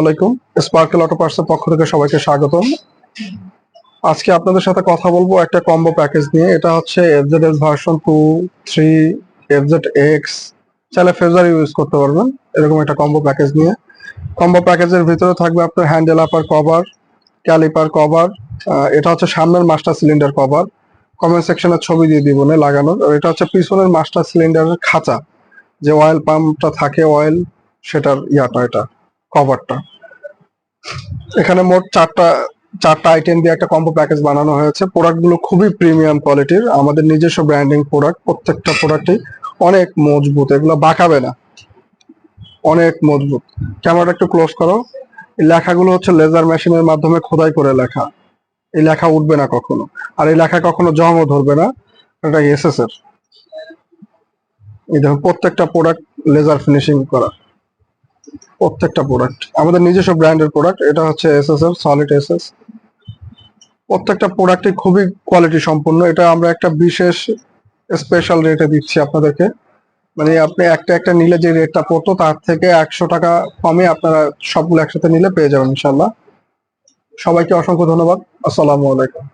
আলাইকুম। Sparkle auto পার্টসের পক্ষ থেকে সবাইকে স্বাগতম। আজকে আপনাদের সাথে কথা বলব একটা কম্বো প্যাকেজ নিয়ে। এটা হচ্ছে FZ S version two three FZ X চাইলে ফেজার ইউজ করতে পারবেন। এরকম একটা কম্বো প্যাকেজ নিয়ে। কম্বো প্যাকেজের ভিতরে থাকবে আপনার handle upper cover caliper cover এটা হচ্ছে সামনের মাস্টার সিলিন্ডার কভার কমেন্ট সেকশনের ছবি দিয়ে দিব না লাগানোর। আর এটা হচ্ছে পিছনের মাস্টার সিলিন্ডারের খাঁচা। যে অয়েল পাম্পটা থাকে অয়েল সেটার ইয়াটা এটা। কভারটা এখানে মোট চারটা চারটা আইটেম দিয়ে একটা কম্বো প্যাকেজ বানানো হয়েছে। প্রোডাক্টগুলো খুবই প্রিমিয়াম কোয়ালিটির আমাদের নিজস্ব ব্র্যান্ডিং প্রোডাক্ট প্রত্যেকটা প্রোডাক্টই অনেক মজবুত। এগুলো বাঁকাবে না। অনেক মজবুত। ক্যামেরাটা একটু ক্লোজ করো। লেখাগুলো হচ্ছে লেজার মেশিনের মাধ্যমে খোদাই করে লেখা। এই লেখা উঠবে না কখনো। আর এই লেখা কখনো জমও ধরবে না। এটা এসএস এর এই দেখো, প্রত্যেকটা প্রোডাক্ট লেজার ফিনিশিং করা। প্রত্যেকটা প্রোডাক্ট আমাদের নিজস্ব ব্র্যান্ডের প্রোডাক্ট এটা হচ্ছে এসএস এর সলিড এসএস প্রত্যেকটা প্রোডাক্টই খুবই কোয়ালিটি সম্পূর্ণ এটা আমরা একটা বিশেষ স্পেশাল রেটে দিচ্ছি আপনাদেরকে। মানে আপনি একটা একটা নিলে যে রেটটা পড়তো, তার থেকে একশো টাকা কমে আপনারা সবগুলো একসাথে নিলে পেয়ে যাবেন ইনশাল্লাহ সবাইকে অসংখ্য ধন্যবাদ। আসসালামু আলাইকুম।